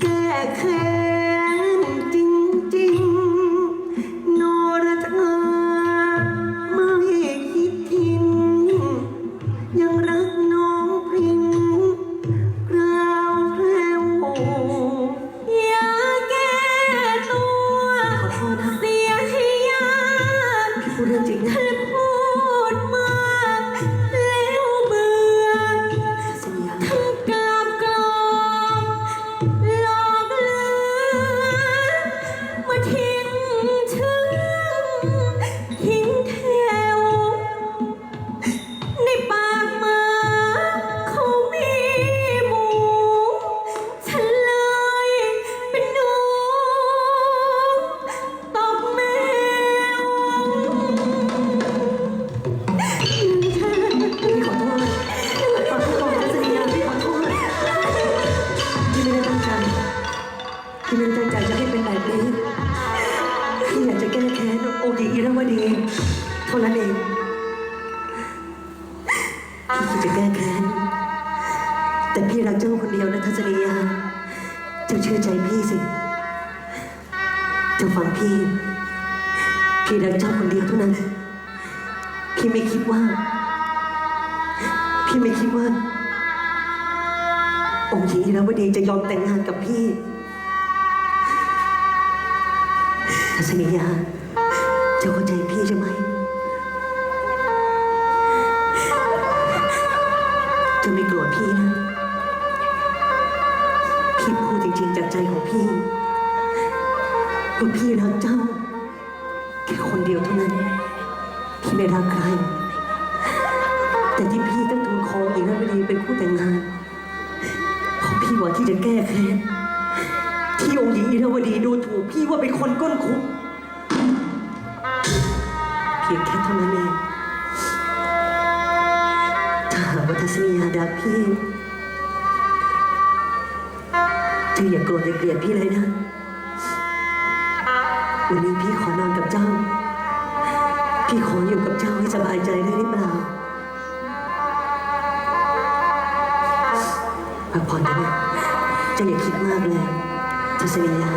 แก้แค้น พี่ไม่ได้ตั้งใจจะให้เป็นแบบนี้พี่อยากจะแก้แค้นองค์หญิงอิรวดีเท่านั้นเองพี่จะแก้แค้นแต่พี่รักเจ้าคนเดียวนะทัศนียาเจ้าเชื่อใจพี่สิเจ้าฟังพี่ พี่รักเจ้าคนเดียวเท่านั้นพี่ไม่คิดว่า พี่ไม่คิดว่าองค์หญิงอิรวดีจะยอมแต่งงานกับพี่ ทัศนียา เจ้าเข้าใจพี่ใช่ไหม เจะไม่โกรธพี่นะ พี่พูดจริงๆจากใจของพี่ว่าพี่รักเจ้า แค่คนเดียวเท่านั้นพี่ไม่รักใคร แต่ที่พี่ต้องทูลขออีกแล้วไม่ดีเป็นคู่แต่งงานเพราะพี่หวังที่จะแก้แค้น ถูกพี่ว่าเป็นคนก้นคุกเพียงแค่เท่านั้นเองถ้าหากว่าทัศนียาดักพี่ เธออย่าโกรธอย่าเกลียดพี่เลยนะ วันนี้พี่ขอนอนกับเจ้า พี่ขออยู่กับเจ้าให้สบายใจได้หรือเปล่าพักผ่อนนะนี่ยเจ้าอย่าคิดมากเลยทัศนียา